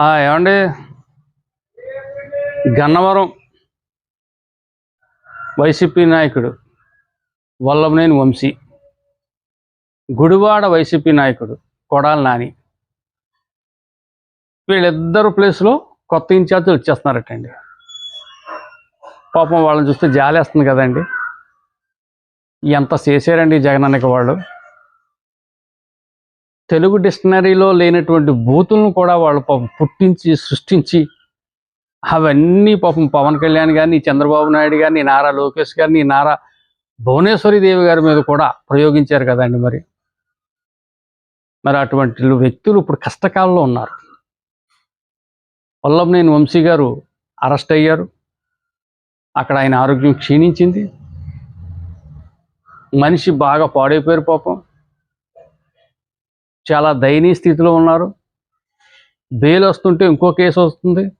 ఆ, ఏమండి? గన్నవరం వైసీపీ నాయకుడు వల్లభనేని వంశీ గుడివాడ వైసీపీ నాయకుడు కొడాల నాని. వీళ్ళిద్దరు ప్లేస్లో కొత్త ఇన్ఛార్జీలు వచ్చేస్తున్నారటండి. పాపం వాళ్ళని చూస్తే జాలేస్తుంది కదండి. ఎంత చేశారండి ఈ జగనన్నకి వాళ్ళు? తెలుగు డిక్షనరీలో లేనటువంటి బూతులను కూడా వాళ్ళు పాపం పుట్టించి సృష్టించి అవన్నీ పాపం పవన్ కళ్యాణ్ గారిని చంద్రబాబు నాయుడు గారిని నారా లోకేష్ గారిని నారా భువనేశ్వరి దేవి గారి మీద కూడా ప్రయోగించారు కదండి మరి. మరి అటువంటి వ్యక్తులు ఇప్పుడు కష్టకాలంలో ఉన్నారు. వల్లభనేని వంశీ గారు అరెస్ట్ అయ్యారు. అక్కడ ఆయన ఆరోగ్యం క్షీణించింది. మనిషి బాగా పాడైపోయారు పాపం. చాలా దయనీయ స్థితిలో ఉన్నారు. బెయిల్ వస్తుంటే ఇంకో కేసు వస్తుంది.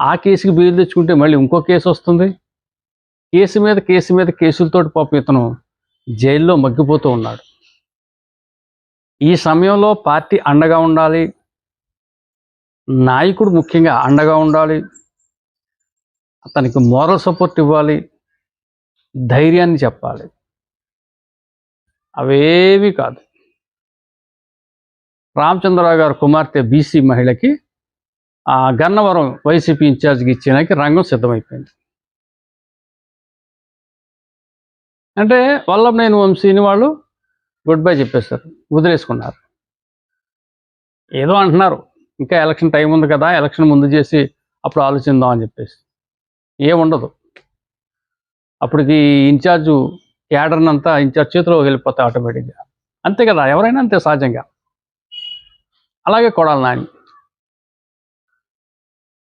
ఆ కేసుకి బెయిల్ తెచ్చుకుంటే మళ్ళీ ఇంకో కేసు వస్తుంది. కేసు మీద కేసు మీద కేసులతోటి పాపం ఇతను జైల్లో మగ్గిపోతూ ఉన్నాడు. ఈ సమయంలో పార్టీ అండగా ఉండాలి. నాయకుడు ముఖ్యంగా అండగా ఉండాలి. అతనికి మోరల్ సపోర్ట్ ఇవ్వాలి. ధైర్యాన్ని చెప్పాలి. అవేవి కాదు. రామచంద్రరావు గారు కుమార్తె బీసీ మహిళకి ఆ గన్నవరం వైసీపీ ఇన్ఛార్జ్కి ఇచ్చేదానికి రంగం సిద్ధమైపోయింది. అంటే వల్లభనేని వంశీని వాళ్ళు గుడ్ బై చెప్పేశారు. వదిలేసుకున్నారు. ఏదో అంటున్నారు. ఇంకా ఎలక్షన్ టైం ఉంది కదా ఎలక్షన్ ముందు చేసి అప్పుడు ఆలోచిద్దాం అని చెప్పేసి. ఏముండదు అప్పటికి ఇన్ఛార్జు క్యాడర్నంతా ఇన్ఛార్జ్ చేతిలో వెళ్ళిపోతాయి ఆటోమేటిక్గా. అంతే కదా ఎవరైనా అంతే సహజంగా. అలాగే కొడాలి నాని.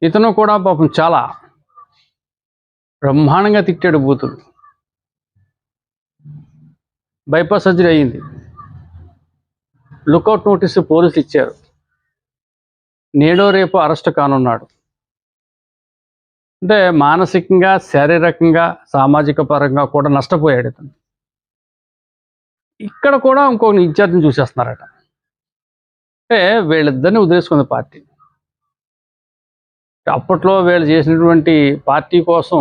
ఇతను కూడా పాపం చాలా బ్రహ్మాండంగా తిట్టాడు బూతులు. బైపాస్ సర్జరీ అయ్యింది లుకౌట్ నోటీసు పోలీసులు ఇచ్చారు. నేడో రేపు అరెస్ట్ కానున్నాడు. అంటే మానసికంగా శారీరకంగా సామాజిక పరంగా కూడా నష్టపోయాడు ఇతను. ఇక్కడ కూడా ఇంకొక ఇన్ఛార్జిని చూసేస్తున్నారట. అంటే వీళ్ళిద్దరిని వదిలేసుకుంది పార్టీ. అప్పట్లో వీళ్ళు చేసినటువంటి పార్టీ కోసం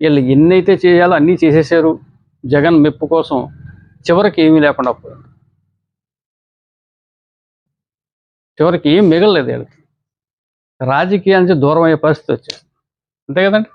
వీళ్ళు ఎన్నైతే చేయాలో అన్నీ చేసేసారు జగన్ మెప్పు కోసం చివరికి ఏమీ లేకుండా పోయింది. చివరికి ఏం మిగలలేదు వీళ్ళకి. రాజకీయానికి దూరం అయ్యే పరిస్థితి వచ్చేది అంతే కదండి?